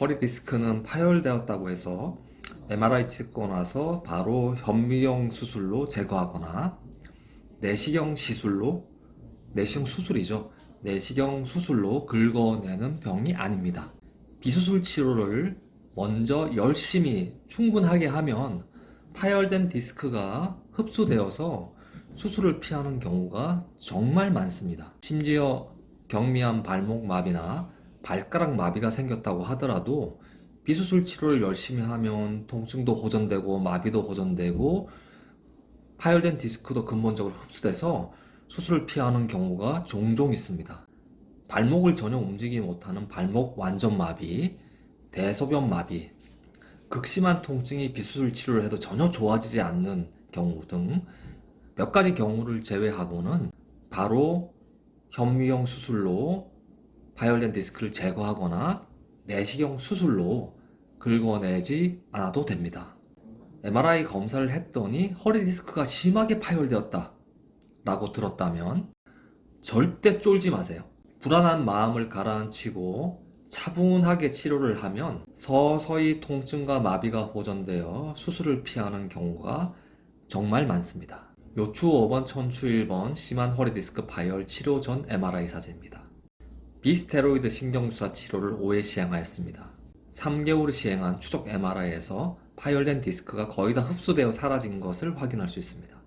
허리 디스크는 파열되었다고 해서 MRI 찍고 나서 바로 현미경 수술로 제거하거나 내시경 시술로 내시경 수술이죠. 내시경 수술로 긁어내는 병이 아닙니다. 비수술 치료를 먼저 열심히 충분하게 하면 파열된 디스크가 흡수되어서 수술을 피하는 경우가 정말 많습니다. 심지어 경미한 발목 마비나 발가락 마비가 생겼다고 하더라도 비수술 치료를 열심히 하면 통증도 호전되고 마비도 호전되고 파열된 디스크도 근본적으로 흡수돼서 수술을 피하는 경우가 종종 있습니다. 발목을 전혀 움직이지 못하는 발목 완전 마비, 대소변 마비, 극심한 통증이 비수술 치료를 해도 전혀 좋아지지 않는 경우 등 몇 가지 경우를 제외하고는 바로 현미경 수술로 파열된 디스크를 제거하거나 내시경 수술로 긁어내지 않아도 됩니다. MRI 검사를 했더니 허리 디스크가 심하게 파열되었다 라고 들었다면 절대 쫄지 마세요. 불안한 마음을 가라앉히고 차분하게 치료를 하면 서서히 통증과 마비가 호전되어 수술을 피하는 경우가 정말 많습니다. 요추 5번, 천추 1번 심한 허리 디스크 파열 치료 전 MRI 사진입니다. 비스테로이드 신경주사 치료를 5회 시행하였습니다. 3개월 시행한 추적 MRI에서 파열된 디스크가 거의 다 흡수되어 사라진 것을 확인할 수 있습니다.